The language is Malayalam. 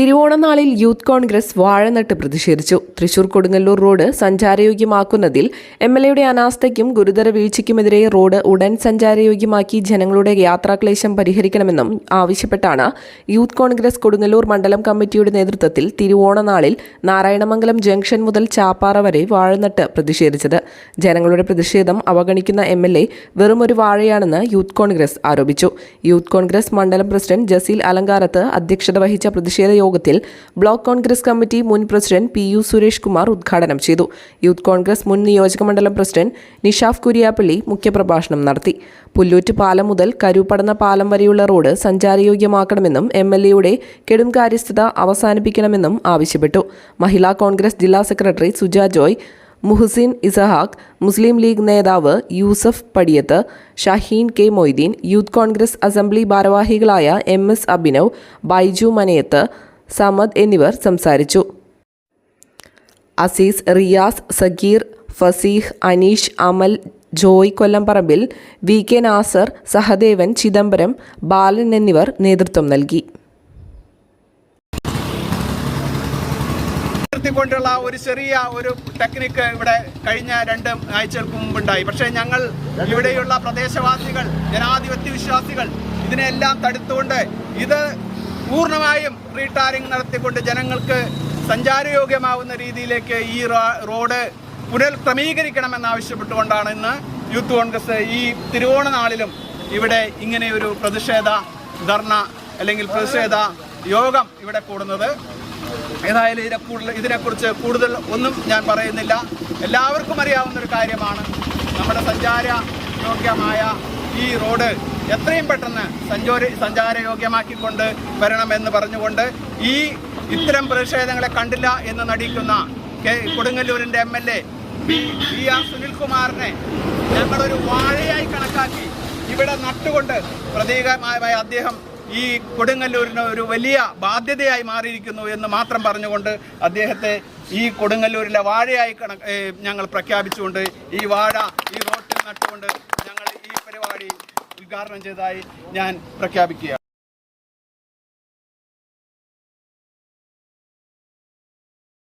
തിരുവോണനാളിൽ യൂത്ത് കോൺഗ്രസ് വാഴനട്ട് പ്രതിഷേധിച്ചു. തൃശൂർ കൊടുങ്ങല്ലൂർ റോഡ് സഞ്ചാരയോഗ്യമാക്കുന്നതിൽ എം എൽ എയുടെ അനാസ്ഥയ്ക്കും ഗുരുതര വീഴ്ചയ്ക്കുമെതിരെ റോഡ് ഉടൻ സഞ്ചാരയോഗ്യമാക്കി ജനങ്ങളുടെ യാത്രാക്ലേശം പരിഹരിക്കണമെന്നും ആവശ്യപ്പെട്ടാണ് യൂത്ത് കോൺഗ്രസ് കൊടുങ്ങല്ലൂർ മണ്ഡലം കമ്മിറ്റിയുടെ നേതൃത്വത്തിൽ തിരുവോണനാളിൽ നാരായണമംഗലം ജംഗ്ഷൻ മുതൽ ചാപ്പാറ വരെ വാഴനട്ട് പ്രതിഷേധിച്ചത്. ജനങ്ങളുടെ പ്രതിഷേധം അവഗണിക്കുന്ന എം എൽ എ വെറുമൊരു വാഴയാണെന്ന് യൂത്ത് കോൺഗ്രസ് ആരോപിച്ചു. യൂത്ത് കോൺഗ്രസ് മണ്ഡലം പ്രസിഡന്റ് ജസീൽ അലങ്കാരത്ത് അധ്യക്ഷത വഹിച്ച പ്രതിഷേധ യോഗത്തിൽ ബ്ലോക്ക് കോൺഗ്രസ് കമ്മിറ്റി മുൻ president P U Suresh Kumar ഉദ്ഘാടനം ചെയ്തു. യൂത്ത് കോൺഗ്രസ് മുൻ നിയോജക മണ്ഡലം പ്രസിഡന്റ് നിഷാഫ് കുര്യാപ്പള്ളി മുഖ്യപ്രഭാഷണം നടത്തി. പുല്ലൂറ്റ് പാലം മുതൽ കരുപടന പാലം വരെയുള്ള റോഡ് സഞ്ചാരയോഗ്യമാക്കണമെന്നും എം എൽ എയുടെ കെടുംകാര്യസ്ഥത അവസാനിപ്പിക്കണമെന്നും ആവശ്യപ്പെട്ടു. മഹിളാ കോൺഗ്രസ് ജില്ലാ സെക്രട്ടറി സുജ ജോയ് മുഹസിൻ ഇസഹാഖ് മുസ്ലിം ലീഗ് നേതാവ് Yusuf Padiyath Shaheen K Moideen youth Congress assembly ഭാരവാഹികളായ എം എസ് അഭിനവ് ബൈജു മനയത്ത് സമദ് എന്നിവർ സംസാരിച്ചു. അസീസ് റിയാസ് സഗീർ ഫസീഹ് അനീഷ് അമൽ ജോയ് കൊല്ലംപറമ്പിൽ വി കെ നാസർ സഹദേവൻ ചിദംബരം ബാലൻ എന്നിവർ നേതൃത്വം നൽകി. ഉയർത്തിക്കൊണ്ടുള്ള ഒരു ചെറിയ ഒരു ടെക്നിക്ക് ഇവിടെ കഴിഞ്ഞ രണ്ട് ആഴ്ചകൾക്ക് മുമ്പുണ്ടായി. പക്ഷേ ഞങ്ങൾ ഇവിടെയുള്ള പ്രദേശവാസികൾ ജനാധിപത്യ വിശ്വാസികൾ ഇതിനെല്ലാം തടുത്തുകൊണ്ട് ഇത് പൂർണമായും റീടാറിംഗ് നടത്തിക്കൊണ്ട് ജനങ്ങൾക്ക് സഞ്ചാരയോഗ്യമാവുന്ന രീതിയിലേക്ക് ഈ റോഡ് പുനഃക്രമീകരിക്കണമെന്നാവശ്യപ്പെട്ടുകൊണ്ടാണ് ഇന്ന് യൂത്ത് കോൺഗ്രസ് ഈ തിരുവോണ നാളിലും ഇവിടെ ഇങ്ങനെ ഒരു പ്രതിഷേധ ധർണ അല്ലെങ്കിൽ പ്രതിഷേധ യോഗം ഇവിടെ കൂടുന്നത്. ഏതായാലും ഇതിനെ കൂടുതൽ ഇതിനെക്കുറിച്ച് കൂടുതൽ ഒന്നും ഞാൻ പറയുന്നില്ല. എല്ലാവർക്കും അറിയാവുന്ന ഒരു കാര്യമാണ് നമ്മുടെ സഞ്ചാര യോഗ്യമായ ഈ റോഡ് എത്രയും പെട്ടെന്ന് സഞ്ചാര സഞ്ചാരയോഗ്യമാക്കിക്കൊണ്ട് വരണമെന്ന് പറഞ്ഞുകൊണ്ട് ഈ ഇത്തരം പ്രതിഷേധങ്ങളെ കണ്ടില്ല എന്ന് നടിക്കുന്ന K കൊടുങ്ങല്ലൂരിന്റെ M L A B R സുനിൽകുമാറിനെ ഞങ്ങളൊരു വാഴയായി കണക്കാക്കി ഇവിടെ നട്ടുകൊണ്ട് പ്രതീകമായ അദ്ദേഹം ഈ കൊടുങ്ങല്ലൂരിന് ഒരു വലിയ ബാധ്യതയായി മാറിയിരിക്കുന്നു എന്ന് മാത്രം പറഞ്ഞുകൊണ്ട് അദ്ദേഹത്തെ ഈ കൊടുങ്ങല്ലൂരിലെ വാഴയായി കണ ഞങ്ങൾ പ്രഖ്യാപിച്ചുകൊണ്ട് ഈ വാഴ ഈ റോട്ടിൽ നട്ടുകൊണ്ട് ഞങ്ങൾ ഈ പരിപാടി ഉദ്ഘാടനം ചെയ്തതായി ഞാൻ പ്രഖ്യാപിക്കുക